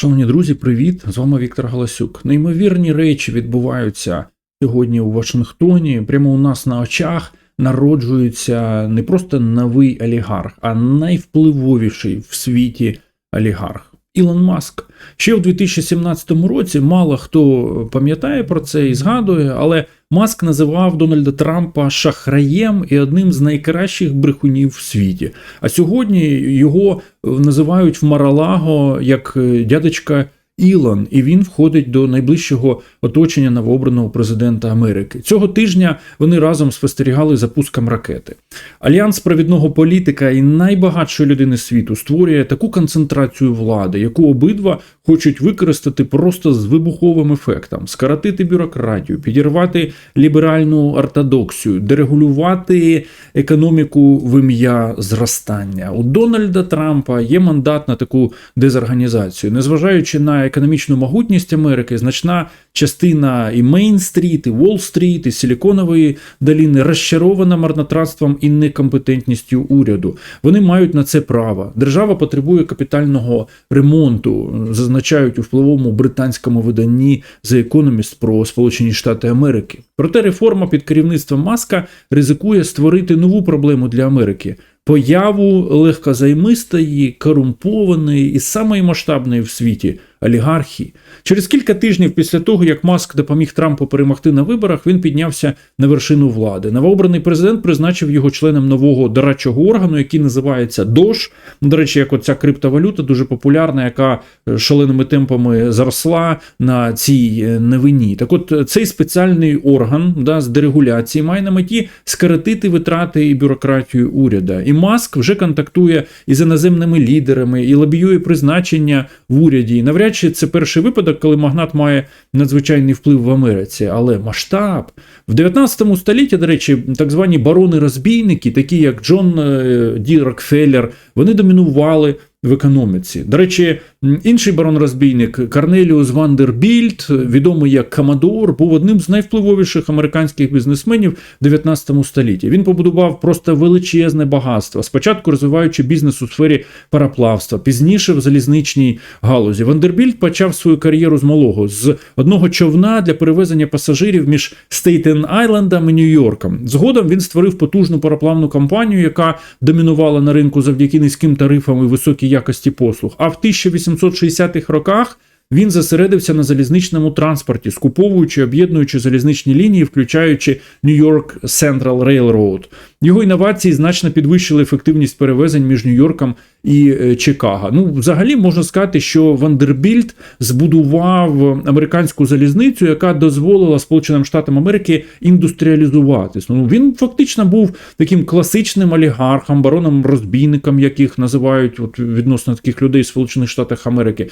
Шановні друзі, привіт! З вами Віктор Галасюк. Неймовірні речі відбуваються сьогодні у Вашингтоні. Прямо у нас на очах народжується не просто новий олігарх, а найвпливовіший в світі олігарх. Ілон Маск ще в 2017 році мало хто пам'ятає про це і згадує, але Маск називав Дональда Трампа шахраєм і одним з найкращих брехунів в світі. А сьогодні його називають в Маралаго як е, дядечка Ілон, і він входить до найближчого оточення новообраного президента Америки. Цього тижня вони разом спостерігали за пуском ракети. Альянс провідного політика і найбагатшої людини світу створює таку концентрацію влади, яку обидва хочуть використати просто з вибуховим ефектом, скоротити бюрократію, підірвати ліберальну ортодоксію, дерегулювати економіку в ім'я зростання. У Дональда Трампа є мандат на таку дезорганізацію, незважаючи на економічну могутність Америки, значна частина і Мейн-стріт, і Уолл-стріт, і Силіконової доліни розчарована марнотратством і некомпетентністю уряду. Вони мають на це право. Держава потребує капітального ремонту, зазначають у впливовому британському виданні The Economist про Сполучені Штати Америки. Проте реформа під керівництвом Маска ризикує створити нову проблему для Америки. Появу легкозаймистої, корумпованої і самої масштабної в світі олігархії. Через кілька тижнів після того, як Маск допоміг Трампу перемогти на виборах, він піднявся на вершину влади. Новообраний президент призначив його членом нового дорадчого органу, який називається ДОЖ. До речі, як оця криптовалюта дуже популярна, яка шаленими темпами зросла на цій невині. Так, от цей спеціальний орган да, з дерегуляції має на меті скоротити витрати і бюрократію уряда. І Маск вже контактує із іноземними лідерами і лобіює призначення в уряді. Навряд чи це перший випадок, коли магнат має надзвичайний вплив в Америці, але масштаб. В 19 столітті, до речі, так звані барони-розбійники, такі як Джон е, Ді Рокфеллер, вони домінували в економіці. До речі, інший барон-розбійник Карнеліус Вандербільд, відомий як Камадор, був одним з найвпливовіших американських бізнесменів в 19 столітті. Він побудував просто величезне багатство, спочатку розвиваючи бізнес у сфері параплавства, пізніше в залізничній галузі. Вандербільд почав свою кар'єру з малого, з одного човна для перевезення пасажирів між Стейтен Айлендом і Нью-Йорком. Згодом він створив потужну параплавну компанію, яка домінувала на ринку завдяки низьким тарифам і високій якості послуг. А в 1860-х роках він зосередився на залізничному транспорті, скуповуючи, об'єднуючи залізничні лінії, включаючи New-York Central Railroad. Його інновації значно підвищили ефективність перевезень між Нью-Йорком і е, Чикаго. Ну, взагалі можна сказати, що Вандербільд збудував американську залізницю, яка дозволила Сполученим Штатам Америки індустріалізуватись. Ну він фактично був таким класичним олігархом, бароном розбійником, яких називають от відносно таких людей в Сполучених Штатах Америки.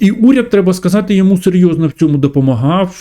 І уряд, треба сказати, йому серйозно в цьому допомагав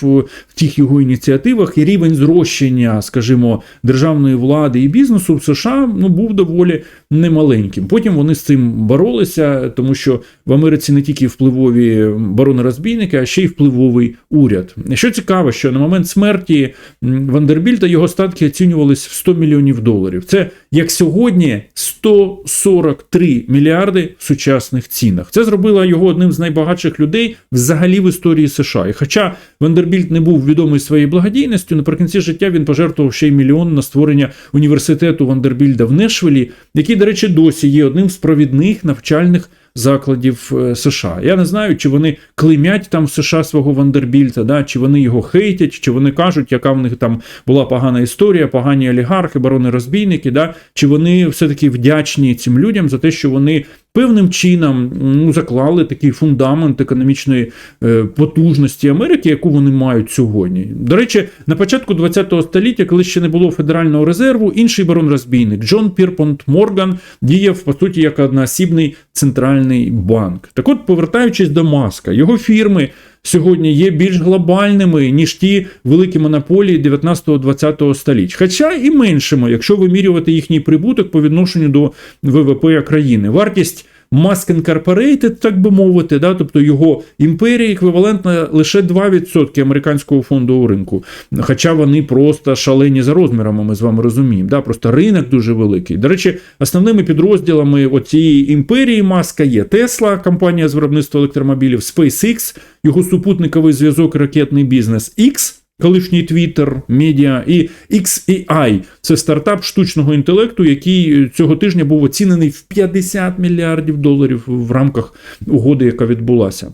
в тих його ініціативах. І рівень зрощення, скажімо, державної влади і бізнесу в США ну був доволі немаленьким. Потім вони з цим боролися, тому що в Америці не тільки впливові барони-розбійники, а ще й впливовий уряд. Що цікаво, що на момент смерті Вандербільта його статки оцінювались в 100 мільйонів доларів. Це як сьогодні 143 мільярди в сучасних цінах. Це зробило його одним з найбагатших людей взагалі в історії США. І хоча Вандербільт не був відомий своєю благодійністю, наприкінці життя він пожертвував ще й мільйон на створення університету Вандербільда в Нешвілі, який, до речі, досі є одним з провідних навчальних закладів е, США. Я не знаю, чи вони клеймять там в США свого Вандербільта, да, чи вони його хейтять, чи вони кажуть, яка в них там була погана історія, погані олігархи, барони-розбійники, да, чи вони все-таки вдячні цим людям за те, що вони певним чином ну, заклали такий фундамент економічної е, потужності Америки, яку вони мають сьогодні. До речі, на початку ХХ століття, коли ще не було Федерального резерву, інший барон-розбійник Джон Пірпонт Морган діяв по суті як одноосібний центральний банк. Так от, повертаючись до маска, його фірми. Сьогодні є більш глобальними, ніж ті великі монополії 19-20 століть. Хоча і меншими, якщо вимірювати їхній прибуток по відношенню до ВВП країни. Вартість Musk Incorporated, так би мовити, да, тобто його імперія еквівалентна лише 2% американського фондового ринку. Хоча вони просто шалені за розмірами, ми з вами розуміємо. Да, Просто ринок дуже великий. До речі, основними підрозділами цієї імперії Маска є Tesla, компанія з виробництва електромобілів, SpaceX, його супутниковий зв'язок, ракетний бізнес X. Колишній Twitter, медіа і XAI – це стартап штучного інтелекту, який цього тижня був оцінений в 50 мільярдів доларів в рамках угоди, яка відбулася.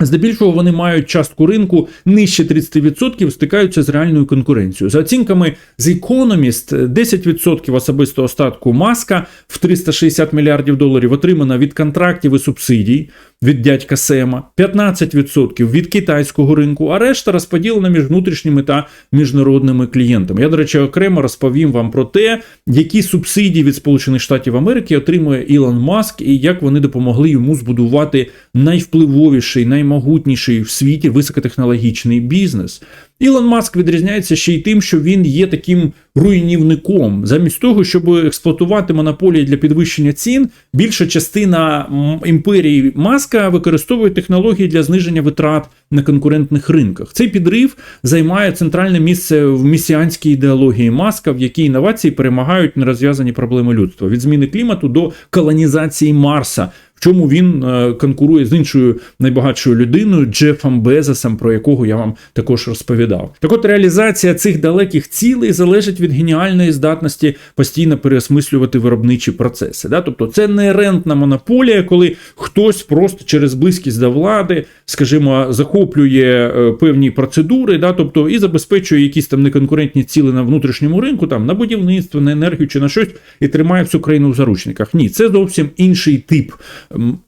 Здебільшого вони мають частку ринку нижче 30%, стикаються з реальною конкуренцією. За оцінками The Economist, 10% особистого статку маска в 360 мільярдів доларів отримано від контрактів і субсидій від дядька Сема, 15% від китайського ринку, а решта розподілена між внутрішніми та міжнародними клієнтами. Я, до речі, окремо розповім вам про те, які субсидії від Сполучених Штатів Америки отримує Ілон Маск і як вони допомогли йому збудувати найвпливовіший, наймогутніший в світі високотехнологічний бізнес. Ілон Маск відрізняється ще й тим, що він є таким руйнівником. Замість того, щоб експлуатувати монополії для підвищення цін, більша частина імперії Маска використовує технології для зниження витрат на конкурентних ринках. Цей підрив займає центральне місце в місіанській ідеології Маска, в якій інновації перемагають нерозв'язані проблеми людства від зміни клімату до колонізації Марса в чому він е, конкурує з іншою найбагатшою людиною Джефом Безосом, про якого я вам також розповідав. Так от реалізація цих далеких цілей залежить від геніальної здатності постійно переосмислювати виробничі процеси. Да? Тобто це не рентна монополія, коли хтось просто через близькість до влади, скажімо, захоплює е, певні процедури, да? тобто і забезпечує якісь там неконкурентні ціли на внутрішньому ринку, там на будівництво, на енергію чи на щось, і тримає всю країну в заручниках. Ні, це зовсім інший тип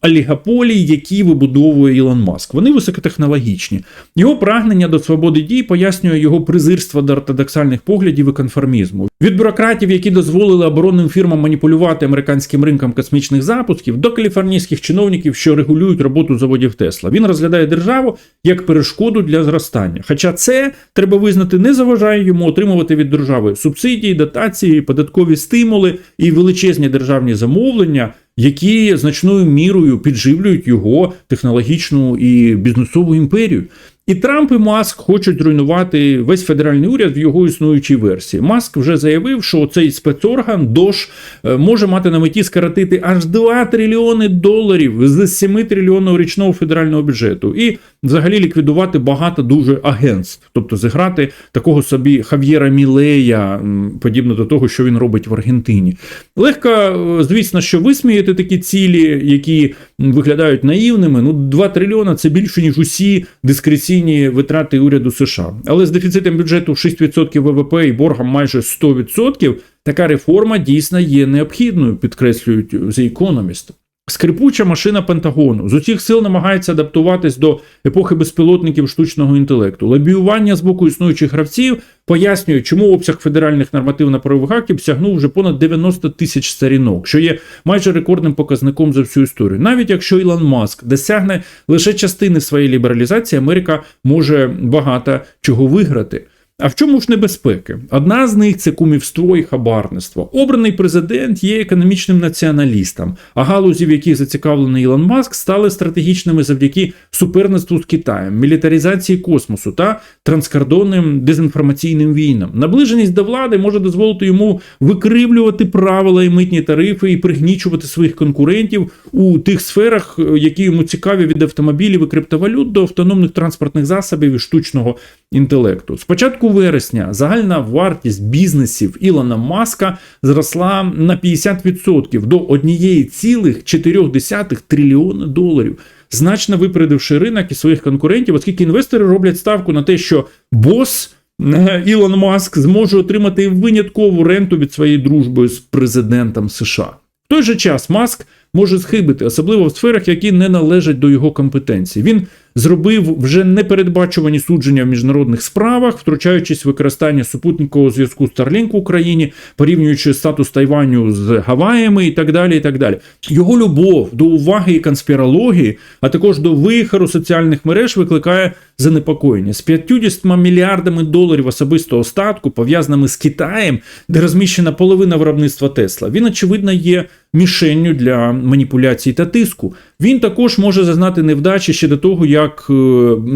олігополій, які вибудовує Ілон Маск. Вони високотехнологічні. Його прагнення до свободи дій пояснює його презирство до ортодоксальних поглядів і конформізму. Від бюрократів, які дозволили оборонним фірмам маніпулювати американським ринком космічних запусків, до каліфорнійських чиновників, що регулюють роботу заводів Тесла. Він розглядає державу як перешкоду для зростання. Хоча це треба визнати, не заважає йому отримувати від держави субсидії, дотації, податкові стимули і величезні державні замовлення які значною мірою підживлюють його технологічну і бізнесову імперію. І Трамп і Маск хочуть руйнувати весь федеральний уряд в його існуючій версії. Маск вже заявив, що цей спецорган ДОЖ е, може мати на меті скоротити аж 2 трильйони доларів з 7 трильйонів річного федерального бюджету, і взагалі ліквідувати багато дуже агентств, тобто зіграти такого собі Хав'єра Мілея, подібно до того, що він робить в Аргентині. Легко, е, звісно, що висміяти такі цілі, які виглядають наївними. Ну, 2 трильйона це більше ніж усі дискреційні витрати уряду США. Але з дефіцитом бюджету 6% ВВП і боргом майже 100%, така реформа дійсно є необхідною, підкреслюють The Economist. Скрипуча машина Пентагону з усіх сил намагається адаптуватись до епохи безпілотників штучного інтелекту. Лобіювання з боку існуючих гравців пояснює, чому обсяг федеральних нормативно-правових актів сягнув вже понад 90 тисяч сторінок, що є майже рекордним показником за всю історію. Навіть якщо Ілон Маск досягне лише частини своєї лібералізації, Америка може багато чого виграти. А в чому ж небезпеки? Одна з них це кумівство і хабарництво. Обраний президент є економічним націоналістом, а галузі, в яких зацікавлений Ілон Маск, стали стратегічними завдяки суперництву з Китаєм, мілітаризації космосу та транскордонним дезінформаційним війнам. Наближеність до влади може дозволити йому викривлювати правила і митні тарифи і пригнічувати своїх конкурентів у тих сферах, які йому цікаві від автомобілів і криптовалют до автономних транспортних засобів і штучного інтелекту. Спочатку вересня загальна вартість бізнесів Ілона Маска зросла на 50% до 1,4 трильйона доларів, значно випередивши ринок і своїх конкурентів, оскільки інвестори роблять ставку на те, що бос. Е, Ілон Маск зможе отримати виняткову ренту від своєї дружби з президентом США. В той же час Маск може схибити, особливо в сферах, які не належать до його компетенції. Він зробив вже непередбачувані судження в міжнародних справах, втручаючись в використання супутникового зв'язку Starlink в Україні, порівнюючи статус Тайваню з Гаваями і так далі. і так далі. Його любов до уваги і конспірології, а також до вихору соціальних мереж викликає занепокоєння з 50 мільярдами доларів особистого статку, пов'язаними з Китаєм, де розміщена половина виробництва Тесла. Він очевидно є мішенню для маніпуляцій та тиску. Він також може зазнати невдачі ще до того, як е,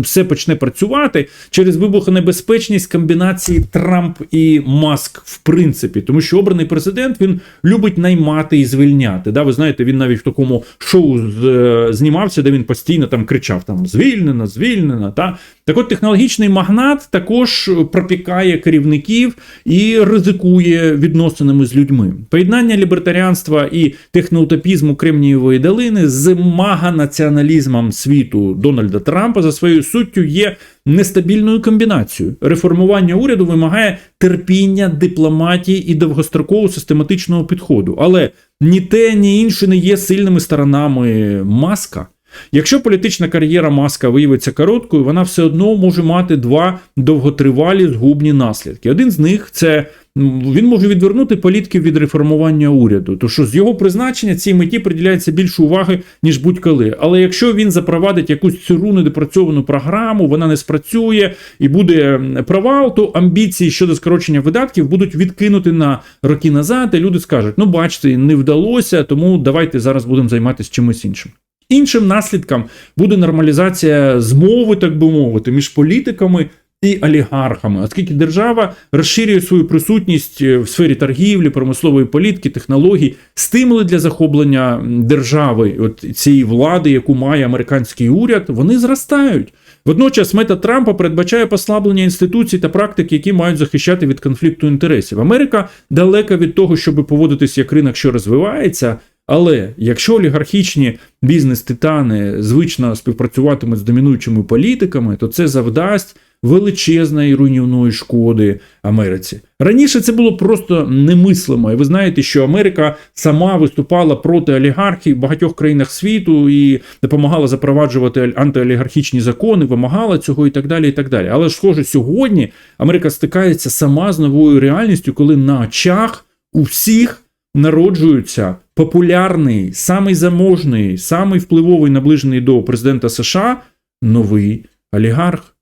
все почне працювати через вибухонебезпечність комбінації Трамп і Маск, в принципі, тому що обраний президент він любить наймати і звільняти. Да, ви знаєте, він навіть в такому шоу е, знімався, де він постійно там кричав: там звільнено, звільнено. Та так от технологічний магнат також пропікає керівників і ризикує відносинами з людьми. Поєднання лібертаріанства і техноутопізму Кремнієвої долини з мага-націоналізмом світу Дональда Трампа за своєю суттю є нестабільною комбінацією. Реформування уряду вимагає терпіння, дипломатії і довгострокового систематичного підходу. Але ні те, ні інше не є сильними сторонами маска. Якщо політична кар'єра маска виявиться короткою, вона все одно може мати два довготривалі згубні наслідки. Один з них це він може відвернути політиків від реформування уряду, то що з його призначення цій меті приділяється більше уваги ніж будь-коли. Але якщо він запровадить якусь сиру недопрацьовану програму, вона не спрацює і буде провал, то амбіції щодо скорочення видатків будуть відкинути на роки назад, і люди скажуть: ну бачите, не вдалося, тому давайте зараз будемо займатися чимось іншим. Іншим наслідком буде нормалізація змови, так би мовити, між політиками і олігархами, оскільки держава розширює свою присутність в сфері торгівлі, промислової політики, технологій, стимули для захоплення держави, от цієї влади, яку має американський уряд, вони зростають. Водночас мета Трампа передбачає послаблення інституцій та практик, які мають захищати від конфлікту інтересів. Америка далека від того, щоб поводитись як ринок, що розвивається. Але якщо олігархічні бізнес-титани звично співпрацюватимуть з домінуючими політиками, то це завдасть величезної руйнівної шкоди Америці. Раніше це було просто немислимо. І ви знаєте, що Америка сама виступала проти олігархів в багатьох країнах світу і допомагала запроваджувати антиолігархічні закони, вимагала цього і так далі. і так далі. Але ж, схоже, сьогодні Америка стикається сама з новою реальністю, коли на очах у всіх народжується популярний, самий заможний, самий впливовий, наближений до президента США новий олігарх.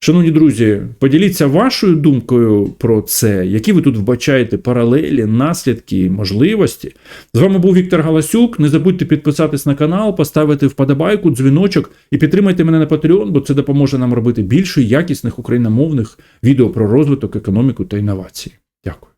Шановні друзі, поділіться вашою думкою про це, які ви тут вбачаєте паралелі, наслідки, можливості. З вами був Віктор Галасюк. Не забудьте підписатись на канал, поставити вподобайку, дзвіночок і підтримайте мене на Patreon, бо це допоможе нам робити більше якісних україномовних відео про розвиток, економіку та інновації. Дякую.